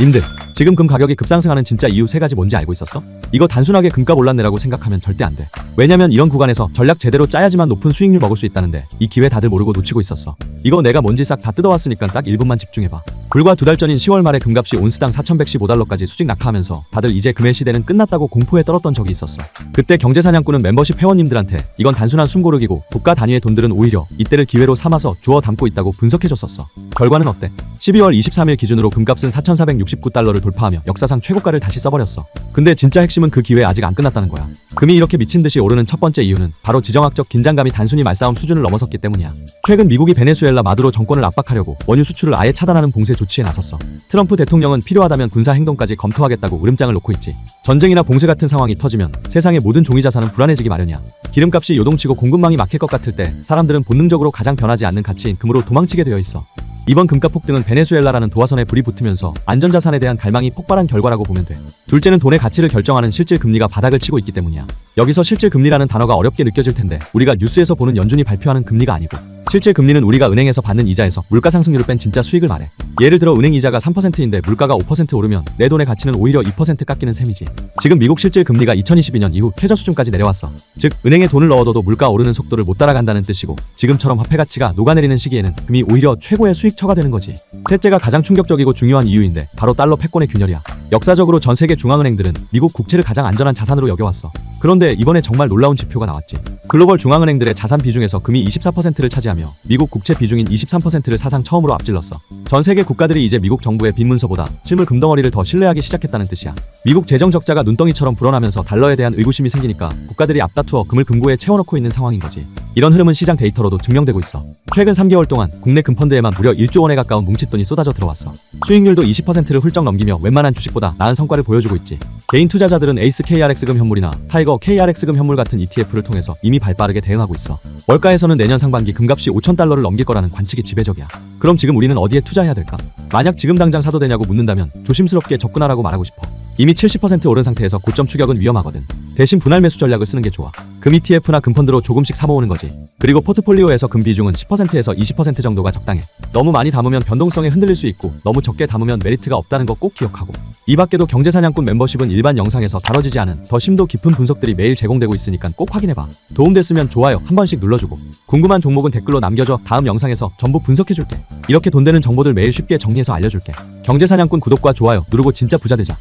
님들, 지금 금 가격이 급상승하는 진짜 이유 세 가지 뭔지 알고 있었어? 이거 단순하게 금값 올랐네라고 생각하면 절대 안 돼. 왜냐면 이런 구간에서 전략 제대로 짜야지만 높은 수익률 먹을 수 있다는데 이 기회 다들 모르고 놓치고 있었어. 이거 내가 뭔지 싹 다 뜯어왔으니까 딱 1분만 집중해봐. 불과 두 달 전인 10월 말에 금값이 온스당 4,115달러까지 수직 낙하하면서 다들 이제 금의 시대는 끝났다고 공포에 떨었던 적이 있었어. 그때 경제사냥꾼은 멤버십 회원님들한테 이건 단순한 숨고르기고 국가 단위의 돈들은 오히려 이때를 기회로 삼아서 주워 담고 있다고 분석해줬었어. 결과는 어때? 12월 23일 기준으로 금값은 4,469달러를 돌파하며 역사상 최고가를 다시 써버렸어. 근데 진짜 핵심은 그 기회 아직 안 끝났다는 거야. 금이 이렇게 미친 듯이 오르는 첫 번째 이유는 바로 지정학적 긴장감이 단순히 말싸움 수준을 넘어섰기 때문이야. 최근 미국이 베네수엘라 마두로 정권을 압박하려고 원유 수출을 아예 차단하는 봉쇄 조치에 나섰어. 트럼프 대통령은 필요하다면 군사 행동까지 검토하겠다고 으름장을 놓고 있지. 전쟁이나 봉쇄 같은 상황이 터지면 세상의 모든 종이 자산은 불안해지기 마련이야. 기름값이 요동치고 공급망이 막힐 것 같을 때 사람들은 본능적으로 가장 변하지 않는 가치인 금으로 도망치게 되어 있어. 이번 금값 폭등은 베네수엘라라는 도화선에 불이 붙으면서 안전자산에 대한 갈망이 폭발한 결과라고 보면 돼. 둘째는 돈의 가치를 결정하는 실질 금리가 바닥을 치고 있기 때문이야. 여기서 실질 금리라는 단어가 어렵게 느껴질 텐데 우리가 뉴스에서 보는 연준이 발표하는 금리가 아니고 실질 금리는 우리가 은행에서 받는 이자에서 물가 상승률을 뺀 진짜 수익을 말해. 예를 들어 은행 이자가 3%인데 물가가 5% 오르면 내 돈의 가치는 오히려 2% 깎이는 셈이지. 지금 미국 실질 금리가 2022년 이후 최저 수준까지 내려왔어. 즉 은행에 돈을 넣어둬도 물가 오르는 속도를 못 따라간다는 뜻이고 지금처럼 화폐 가치가 녹아내리는 시기에는 금이 오히려 최고의 수익처가 되는 거지. 셋째가 가장 충격적이고 중요한 이유인데 바로 달러 패권의 균열이야. 역사적으로 전 세계 중앙은행들은 미국 국채를 가장 안전한 자산으로 여겨왔어. 그런데 이번에 정말 놀라운 지표가 나왔지. 글로벌 중앙은행들의 자산 비중에서 금이 24%를 차지하며 미국 국채 비중인 23%를 사상 처음으로 앞질렀어. 전 세계 국가들이 이제 미국 정부의 빈 문서보다 실물 금덩어리를 더 신뢰하기 시작했다는 뜻이야. 미국 재정 적자가 눈덩이처럼 불어나면서 달러에 대한 의구심이 생기니까 국가들이 앞다투어 금을 금고에 채워넣고 있는 상황인 거지. 이런 흐름은 시장 데이터로도 증명되고 있어. 최근 3개월 동안 국내 금펀드에만 무려 1조 원에 가까운 뭉칫돈이 쏟아져 들어왔어. 수익률도 20%를 훌쩍 넘기며 웬만한 주식보다 나은 성과를 보여주고 있지. 개인 투자자들은 에이스 KRX금 현물이나 타이거 KRX금 현물 같은 ETF를 통해서 이미 발빠르게 대응하고 있어. 월가에서는 내년 상반기 금값이 5천 달러를 넘길 거라는 관측이 지배적이야. 그럼 지금 우리는 어디에 투자해야 될까? 만약 지금 당장 사도 되냐고 묻는다면 조심스럽게 접근하라고 말하고 싶어. 이미 70% 오른 상태에서 고점 추격은 위험하거든. 대신 분할 매수 전략을 쓰는 게 좋아. 금 ETF나 금펀드로 조금씩 사모으는 거지. 그리고 포트폴리오에서 금 비중은 10%에서 20% 정도가 적당해. 너무 많이 담으면 변동성에 흔들릴 수 있고 너무 적게 담으면 메리트가 없다는 거 꼭 기억하고. 이 밖에도 경제사냥꾼 멤버십은 일반 영상에서 다뤄지지 않은 더 심도 깊은 분석들이 매일 제공되고 있으니까 꼭 확인해봐. 도움됐으면 좋아요 한 번씩 눌러주고. 궁금한 종목은 댓글로 남겨줘 다음 영상에서 전부 분석해줄게. 이렇게 돈 되는 정보들 매일 쉽게 정리해서 알려줄게. 경제사냥꾼 구독과 좋아요 누르고 진짜 부자 되자.